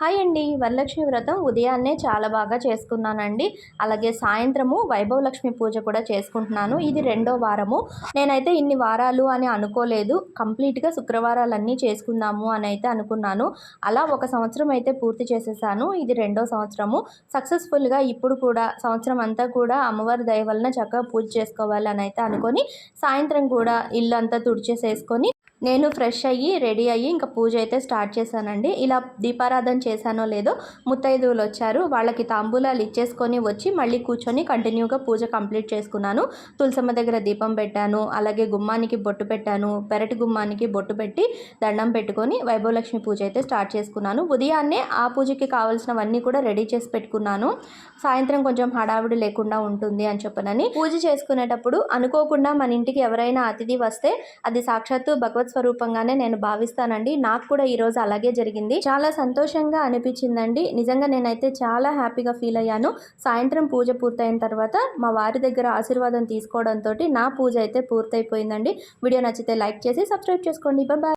Hi అండి. వరలక్ష్మి వ్రతం ఉదయాన్నే చాలా బాగా చేసుకున్నానండి. అలాగే సాయంత్రము వైభవ లక్ష్మి పూజ కూడా చేసుకుంటున్నాను. ఇది రెండో వారము. నేనైతే ఇన్ని వారాలు అని అనుకోలేదు. కంప్లీట్గా శుక్రవారాలన్నీ చేసుకుందాము అని అయితే అనుకున్నాను. అలా ఒక సంవత్సరం అయితే పూర్తి చేసేసాను. ఇది రెండో సంవత్సరము. సక్సెస్ఫుల్గా ఇప్పుడు కూడా సంవత్సరం అంతా కూడా అమ్మవారి దయ వలన చక్కగా పూజ చేసుకోవాలి అని అయితే అనుకొని సాయంత్రం కూడా ఇల్లు అంతా తుడిచేసేసుకొని నేను ఫ్రెష్ అయ్యి రెడీ అయ్యి ఇంకా పూజ అయితే స్టార్ట్ చేశానండి. ఇలా దీపారాధన చేశానో లేదో ముత్తైదువులు వచ్చారు. వాళ్ళకి తాంబూలాలు ఇచ్చేసుకొని వచ్చి మళ్ళీ కూర్చొని కంటిన్యూగా పూజ కంప్లీట్ చేసుకున్నాను. తులసమ్మ దగ్గర దీపం పెట్టాను. అలాగే గుమ్మానికి బొట్టు పెట్టాను. పెరటి గుమ్మానికి బొట్టు పెట్టి దండం పెట్టుకొని వైభవలక్ష్మి పూజ అయితే స్టార్ట్ చేసుకున్నాను. ఉదయాన్నే ఆ పూజకి కావాల్సినవన్నీ కూడా రెడీ చేసి పెట్టుకున్నాను. సాయంత్రం కొంచెం హడావిడి లేకుండా ఉంటుంది అని చెప్పనని. పూజ చేసుకునేటప్పుడు అనుకోకుండా మన ఇంటికి ఎవరైనా అతిథి వస్తే అది సాక్షాత్తు భగవత్ స్వరూపంగానే నేను భావిస్తానండి. నాకు కూడా ఈరోజు అలాగే జరిగింది. చాలా సంతోషంగా అనిపించిందండి. నిజంగా నేనైతే చాలా హ్యాపీగా ఫీల్ అయ్యాను. సాయంత్రం పూజ పూర్తయిన తర్వాత మా వారి దగ్గర ఆశీర్వాదం తీసుకోవడంతో నా పూజ అయితే పూర్తయిపోయిందండి. వీడియో నచ్చితే లైక్ చేసి సబ్స్క్రైబ్ చేసుకోండి. బాయ్.